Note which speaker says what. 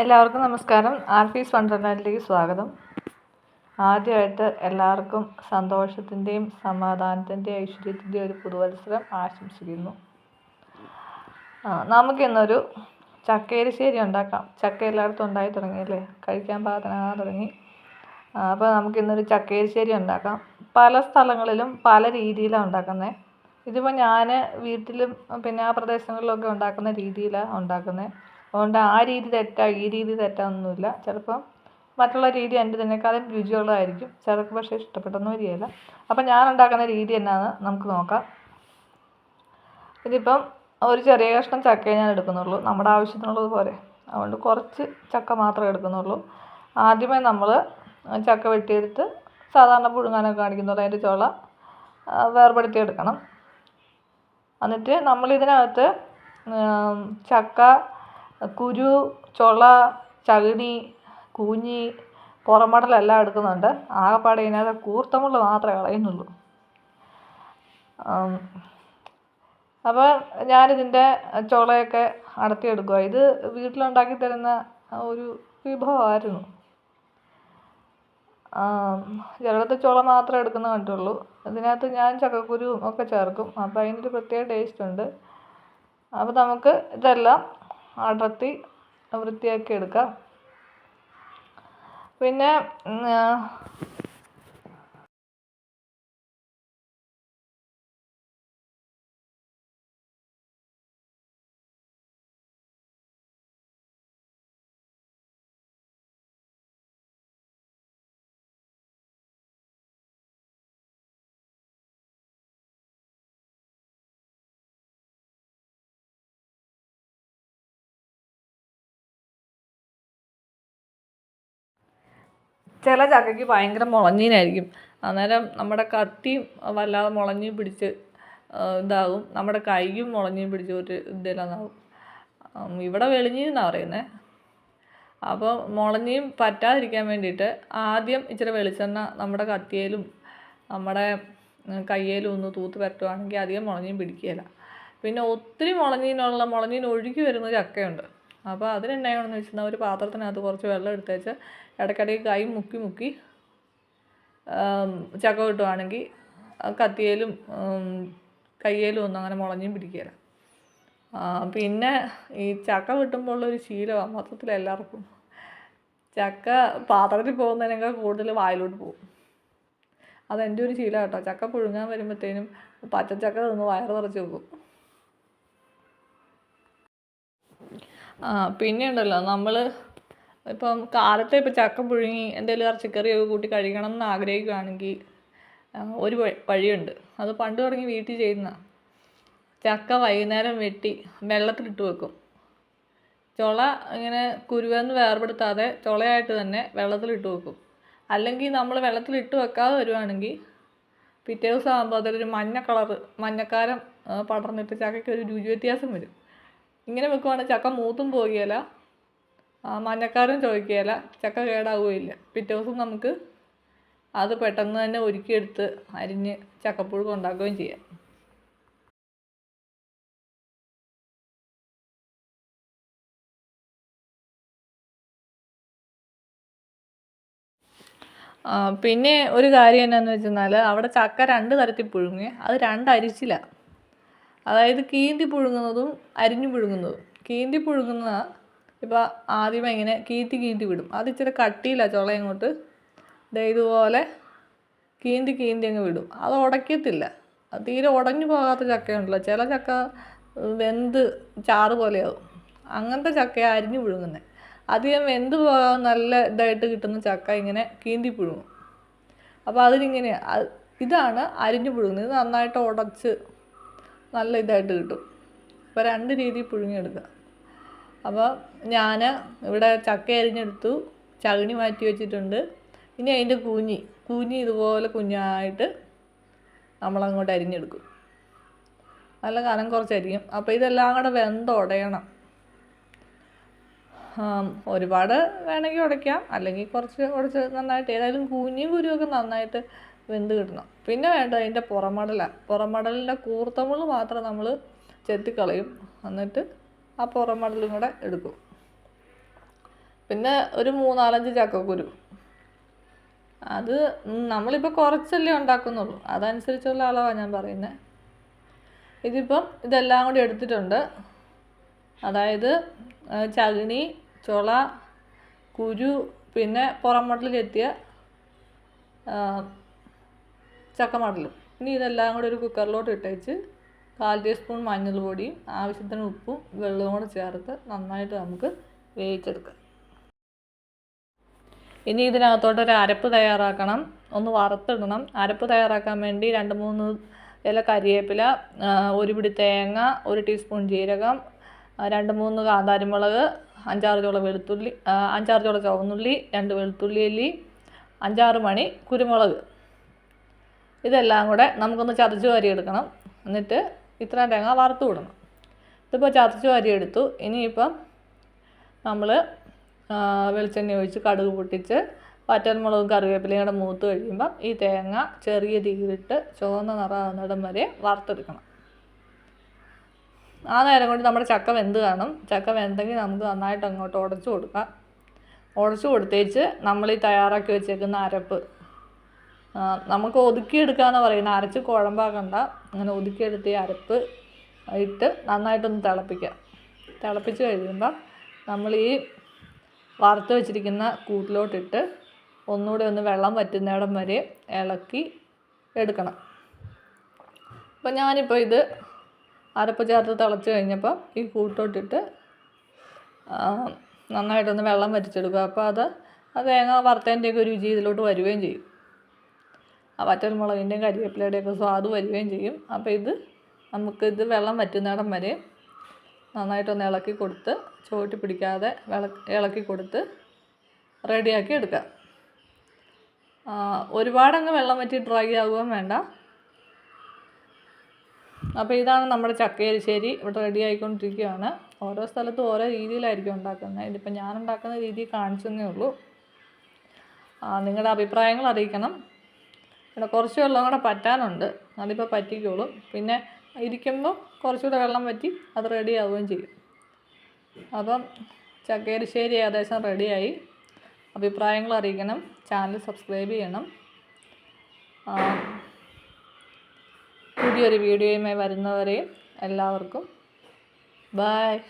Speaker 1: എല്ലാവർക്കും നമസ്കാരം. ആർഫീസ് വണ്ടർലാൻഡിലേക്ക് സ്വാഗതം. ആദ്യമായിട്ട് എല്ലാവർക്കും സന്തോഷത്തിന്റെയും സമാധാനത്തിന്റെയും ഐശ്വര്യത്തിന്റെയും ഒരു പുതുവത്സരം ആശംസിക്കുന്നു. നമുക്കിന്നൊരു ചക്കയരിശ്ശേരി ഉണ്ടാക്കാം. ചക്ക എല്ലായിടത്തും ഉണ്ടായി തുടങ്ങിയല്ലേ കഴിക്കാൻ പാകത്തിനാകാൻ തുടങ്ങി. അപ്പോൾ നമുക്കിന്നൊരു ചക്കയരിശ്ശേരി ഉണ്ടാക്കാം. പല സ്ഥലങ്ങളിലും പല രീതിയിലാണ് ഉണ്ടാക്കുന്നത്. ഇതിപ്പോൾ ഞാൻ വീട്ടിലും പിന്നെ ആ പ്രദേശങ്ങളിലൊക്കെ ഉണ്ടാക്കുന്ന രീതിയിലാണ് ഉണ്ടാക്കുന്നത്. അതുകൊണ്ട് ആ രീതി തെറ്റാ ഈ രീതി തെറ്റാന്നൊന്നുമില്ല. ചിലപ്പം മറ്റുള്ള രീതി എന്റെതിനേക്കാളും രുചിയുള്ളതായിരിക്കും. ചിലർക്ക് പക്ഷേ ഇഷ്ടപ്പെട്ടെന്ന് വരികയില്ല. അപ്പം ഞാൻ ഉണ്ടാക്കുന്ന രീതി എന്നാന്ന് നമുക്ക് നോക്കാം. ഇതിപ്പം ഒരു ചെറിയ കഷ്ണം ചക്കയെ ഞാൻ എടുക്കുന്നുള്ളൂ. നമ്മുടെ ആവശ്യത്തിനുള്ളത് പോലെ. അതുകൊണ്ട് കുറച്ച് ചക്ക മാത്രമേ എടുക്കുന്നുള്ളൂ. ആദ്യമേ നമ്മൾ ചക്ക വെട്ടിയെടുത്ത് സാധാരണ പുഴുങ്ങാനൊക്കെ കാണിക്കുന്നുള്ളൂ അതിന്റെ ചോള വേർപെടുത്തി എടുക്കണം. എന്നിട്ട് നമ്മളിതിനകത്ത് ചക്ക കുരു ചൊള ചകിണി കൂഞ്ഞി പുറമടലെല്ലാം എടുക്കുന്നുണ്ട്. ആകപ്പാടെ ഇതിനകത്ത് കൂർത്തമുള്ള മാത്രമേ കളയുന്നുള്ളൂ. അപ്പോൾ ഞാനിതിന്റെ ചുളയൊക്കെ അടർത്തിയെടുക്കുക ഇത് വീട്ടിലുണ്ടാക്കി തരുന്ന ഒരു വിഭവമായിരുന്നു. ചിലടത്ത് ചുള മാത്രമേ എടുക്കുന്ന കണ്ടുള്ളൂ. അതിനകത്ത് ഞാൻ ചക്കക്കുരുവും ഒക്കെ ചേർക്കും. അപ്പോൾ അതിനൊരു പ്രത്യേക ടേസ്റ്റ് ഉണ്ട്. അപ്പോൾ നമുക്ക് ഇതെല്ലാം അടർത്തി വൃത്തിയാക്കി എടുക്കാം പിന്നെ ചില ചക്കയ്ക്ക് ഭയങ്കര മുളഞ്ഞീനായിരിക്കും. അന്നേരം നമ്മുടെ കത്തിയും വല്ലാതെ മുളഞ്ഞ് പിടിച്ച് ഇതാകും. നമ്മുടെ കൈയും മുളഞ്ഞ് പിടിച്ച് ഒരു ഇതിലാകും ഇവിടെ വെളിഞ്ഞീന്നാണ് പറയുന്നത് അപ്പോൾ മുളഞ്ഞിയും പറ്റാതിരിക്കാൻ വേണ്ടിയിട്ട് ആദ്യം ഇച്ചിരി വെളിച്ചെണ്ണ നമ്മുടെ കത്തിയേലും നമ്മുടെ കയ്യേലും ഒന്ന് തൂത്ത് പരട്ടുവാണെങ്കിൽ അധികം മുളഞ്ഞിയും പിടിക്കുകയില്ല. പിന്നെ ഒത്തിരി മുളഞ്ഞീനുള്ള മുളഞ്ഞീന് ഒഴുകി വരുന്ന ചക്കയുണ്ട്. അപ്പോൾ അതിനെന്നാണെന്ന് വെച്ചാൽ ഒരു പാത്രത്തിനകത്ത് കുറച്ച് വെള്ളം എടുത്തേച്ച് ഇടയ്ക്കിടയ്ക്ക് കൈ മുക്കി മുക്കി ചക്ക കിട്ടുവാണെങ്കിൽ കത്തിയേലും കയ്യേലും ഒന്നും അങ്ങനെ മുളഞ്ഞും പിടിക്കുകയില്ല. ആ, പിന്നെ ഈ ചക്ക കിട്ടുമ്പോൾ ഉള്ളൊരു ശീലമാണ് മൊത്തത്തിൽ എല്ലാവർക്കും. ചക്ക പാത്രത്തിൽ പോകുന്നതിനേക്കാൾ കൂടുതൽ വായിലോട്ട് പോകും. അതെന്റെ ഒരു ശീലം കേട്ടോ. ചക്ക പുഴുങ്ങാൻ വരുമ്പോഴത്തേനും പച്ചച്ചക്ക നിന്ന് വയറ് നിറച്ച് വെക്കും. പിന്നെ ഉണ്ടല്ലോ നമ്മൾ ഇപ്പം കാലത്തെ ഇപ്പം ചക്ക പുഴുങ്ങി എന്തെങ്കിലും ഇറച്ചിക്കറിയൊക്കെ കൂട്ടി കഴിക്കണം എന്ന് ആഗ്രഹിക്കുകയാണെങ്കിൽ ഒരു വഴിയുണ്ട്. അത് പണ്ട് തുടങ്ങി വീട്ടിൽ ചെയ്യുന്ന ചക്ക വൈകുന്നേരം വെട്ടി വെള്ളത്തിലിട്ട് വെക്കും. ചുള ഇങ്ങനെ കുരുവെന്ന് വേർപെടുത്താതെ ചുളയായിട്ട് തന്നെ വെള്ളത്തിലിട്ട് വെക്കും. അല്ലെങ്കിൽ നമ്മൾ വെള്ളത്തിലിട്ട് വെക്കാതെ വരുവാണെങ്കിൽ പിറ്റേ ദിവസം ആകുമ്പോൾ അതിലൊരു മഞ്ഞ കളറ് മഞ്ഞക്കാരം പടർന്നിട്ട് ചക്കയ്ക്ക് ഒരു രുചി വ്യത്യാസം വരും. ഇങ്ങനെ വെക്കുവാണെങ്കിൽ ചക്ക മൂത്തും പോകുകയില്ല മഞ്ഞക്കാരം ചോദിക്കുകയില്ല. ചക്ക കേടാവുകയില്ല. പിറ്റേ ദിവസം നമുക്ക് അത് പെട്ടെന്ന് തന്നെ ഒരുക്കിയെടുത്ത് അരിഞ്ഞ് ചക്കപ്പുഴുക്ക് ഉണ്ടാക്കുകയും ചെയ്യാം. പിന്നെ ഒരു കാര്യം എന്നാന്ന് വെച്ചെന്നാൽ അവിടെ ചക്ക രണ്ട് തരത്തിൽ പുഴുങ്ങി അത് രണ്ട് അതായത് കീന്തി പുഴുങ്ങുന്നതും അരിഞ്ഞു പുഴുങ്ങുന്നതും. കീന്തി പുഴുങ്ങുന്ന ഇപ്പോൾ ആദ്യമേ ഇങ്ങനെ കീന്തി കീന്തി വിടും. അത് ഇച്ചിരി കട്ടിയില്ല ചുള ഇങ്ങോട്ട്. ദേ ഇതുപോലെ കീന്തി കീന്തി അങ്ങ് വിടും. അത് ഉടയ്ക്കത്തില്ല. അത് തീരെ ഉടഞ്ഞു പോകാത്ത ചക്കയുണ്ടല്ലോ. ചില ചക്ക വെന്ത് ചാറ് പോലെയാവും. അങ്ങനത്തെ ചക്കയാണ് അരിഞ്ഞു പുഴുങ്ങുന്നത് അധികം വെന്ത് പോകാൻ നല്ല ഇതായിട്ട് കിട്ടുന്ന ചക്ക ഇങ്ങനെ കീന്തി പുഴുങ്ങും. അപ്പോൾ അതിനിങ്ങനെ അത് ഇതാണ് അരിഞ്ഞു പുഴുങ്ങുന്നത്. ഇത് നന്നായിട്ട് ഉടച്ച് നല്ല ഇതായിട്ട് കിട്ടും. അപ്പോൾ രണ്ട് രീതിയിൽ പുഴുങ്ങിയെടുക്കുക. അപ്പോൾ ഞാൻ ഇവിടെ ചക്ക അരിഞ്ഞെടുത്തു. ചകിണി മാറ്റി വെച്ചിട്ടുണ്ട്. ഇനി അതിന്റെ കൂഞ്ഞി കൂഞ്ഞി ഇതുപോലെ കുഞ്ഞായിട്ട് നമ്മളങ്ങോട്ട് അരിഞ്ഞെടുക്കും. നല്ല കനം കുറച്ചരിക്കും അപ്പോൾ ഇതെല്ലാം കൂടെ വെന്തുടയണം ഒരുപാട് വേണമെങ്കിൽ ഉടയ്ക്കാം. അല്ലെങ്കിൽ കുറച്ച് കുറച്ച് നന്നായിട്ട് ഏതായാലും കൂഞ്ഞിയും കുരുവൊക്കെ നന്നായിട്ട് വെന്ത് കിട്ടണം. പിന്നെ വേണ്ട അതിന്റെ പുറമടലാണ് പുറമടലിന്റെ കൂർത്തമുൾ മാത്രം നമ്മൾ ചെത്തിക്കളയും. എന്നിട്ട് ആ പുറമടലും കൂടെ എടുക്കും. പിന്നെ ഒരു മൂന്നാലഞ്ച് ചക്കക്കുരു. അത് നമ്മളിപ്പോൾ കുറച്ചല്ലേ ഉണ്ടാക്കുന്നുള്ളൂ. അതനുസരിച്ചുള്ള അളവാണ് ഞാൻ പറയുന്നത് ഇതിപ്പം ഇതെല്ലാം കൂടി എടുത്തിട്ടുണ്ട്. അതായത് ചകിനി ചുള കുരു പിന്നെ പുറം മടൽ മടലും. ഇനി ഇതെല്ലാം കൂടി ഒരു കുക്കറിലോട്ട് ഇട്ടേച്ച് കാൽ ടീസ്പൂൺ മഞ്ഞൾപ്പൊടിയും ആവശ്യത്തിന് ഉപ്പും വെള്ളവും കൂടെ ചേർത്ത് നന്നായിട്ട് നമുക്ക് വേവിച്ചെടുക്കാം. ഇനി ഇതിനകത്തോട്ട് ഒരു അരപ്പ് തയ്യാറാക്കണം. ഒന്ന് വറുത്തിടണം. അരപ്പ് തയ്യാറാക്കാൻ വേണ്ടി രണ്ട് മൂന്ന് ഇല കരിവേപ്പില ഒരു പിടി തേങ്ങ ഒരു ടീസ്പൂൺ ജീരകം രണ്ട് മൂന്ന് കാന്താരിമുളക് അഞ്ചാറ് ചോള വെളുത്തുള്ളി അഞ്ചാറ് ചോള ചുവന്നുള്ളി രണ്ട് വെളുത്തുള്ളി അല്ലി അഞ്ചാറ് മണി കുരുമുളക്. ഇതെല്ലാം കൂടെ നമുക്കൊന്ന് ചതച്ച് വാരിയെടുക്കണം എന്നിട്ട് ഇത്രയും തേങ്ങ വറുത്ത് വിടണം. ഇതിപ്പോൾ ചതച്ച് വാരിയെടുത്തു ഇനിയിപ്പം നമ്മൾ വെളിച്ചെണ്ണ ഒഴിച്ച് കടുക് പൊട്ടിച്ച് പറ്റൻമുളകും കറിവേപ്പിലയും കൂടെ മൂത്ത് കഴിയുമ്പം ഈ തേങ്ങ ചെറിയ തീയിലിട്ട് ചുവന്ന നിറമാകുന്നിടം വരെ വറുത്തെടുക്കണം. ആ നേരം കൊണ്ട് നമ്മുടെ ചക്ക വെന്ത് കാണും. ചക്ക വെന്തെങ്കിൽ നമുക്ക് നന്നായിട്ട് അങ്ങോട്ട് ഉടച്ചു കൊടുക്കാം. ഉടച്ചു കൊടുത്തേച്ച് നമ്മൾ ഈ തയ്യാറാക്കി വെച്ചേക്കുന്ന അരപ്പ് നമുക്ക് ഒതുക്കിയെടുക്കാന്ന് പറയുന്നത് അരച്ച് കുഴമ്പാക്കണ്ട. അങ്ങനെ ഒതുക്കിയെടുത്ത് ഈ അരപ്പ് ഇട്ട് നന്നായിട്ടൊന്ന് തിളപ്പിക്കുക തിളപ്പിച്ച് കഴിയുമ്പം നമ്മൾ ഈ വറുത്ത് വെച്ചിരിക്കുന്ന കൂട്ടിലോട്ടിട്ട് ഒന്നുകൂടി ഒന്ന് വെള്ളം വറ്റുന്നിടം വരെ ഇളക്കി എടുക്കണം. അപ്പോൾ ഞാനിപ്പോൾ ഇത് അരപ്പ് ചേർത്ത് തിളച്ച് കഴിഞ്ഞപ്പോൾ ഈ കൂട്ടോട്ടിട്ട് നന്നായിട്ടൊന്ന് വെള്ളം വറ്റിച്ചെടുക്കുക. അപ്പോൾ അത് ആ തേങ്ങ വറുത്തതിന്റെയൊക്കെ രുചി ഇതിലോട്ട് വരികയും ചെയ്യും. ആ വറ്റൽമുളകിന്റെയും കരിവേപ്പിലയുടെയൊക്കെ സ്വാദ് വരികയും ചെയ്യും. അപ്പോൾ ഇത് നമുക്കിത് വെള്ളം വറ്റുന്നിടം വരെ നന്നായിട്ടൊന്ന് ഇളക്കി കൊടുത്ത് ചുവട്ടി പിടിക്കാതെ ഇളക്കി കൊടുത്ത് റെഡിയാക്കി എടുക്കാം. ഒരുപാടങ്ങ് വെള്ളം വറ്റി ഡ്രൈ ആകുകയും വേണ്ട. അപ്പോൾ ഇതാണ് നമ്മുടെ ചക്കയരിശ്ശേരി ഇവിടെ റെഡി ആയിക്കൊണ്ടിരിക്കുകയാണ്. ഓരോ സ്ഥലത്തും ഓരോ രീതിയിലായിരിക്കും ഉണ്ടാക്കുന്നത്. ഇതിപ്പോൾ ഞാൻ ഉണ്ടാക്കുന്ന രീതി കാണിച്ചെന്നേ ഉള്ളൂ. നിങ്ങളുടെ അഭിപ്രായങ്ങൾ അറിയിക്കണം. പിന്നെ കുറച്ച് വെള്ളം കൂടെ പറ്റാനുണ്ട്. അതിപ്പോൾ പറ്റിക്കോളും. പിന്നെ ഇരിക്കുമ്പോൾ കുറച്ചുകൂടെ വെള്ളം പറ്റി അത് റെഡി ആവുകയും ചെയ്യും. അപ്പം ചക്കേരിശ്ശേരി ഏകദേശം റെഡിയായി അഭിപ്രായങ്ങൾ അറിയിക്കണം. ചാനൽ സബ്സ്ക്രൈബ് ചെയ്യണം. പുതിയൊരു വീഡിയോയുമായി വരുന്നവരെയും എല്ലാവർക്കും ബായ്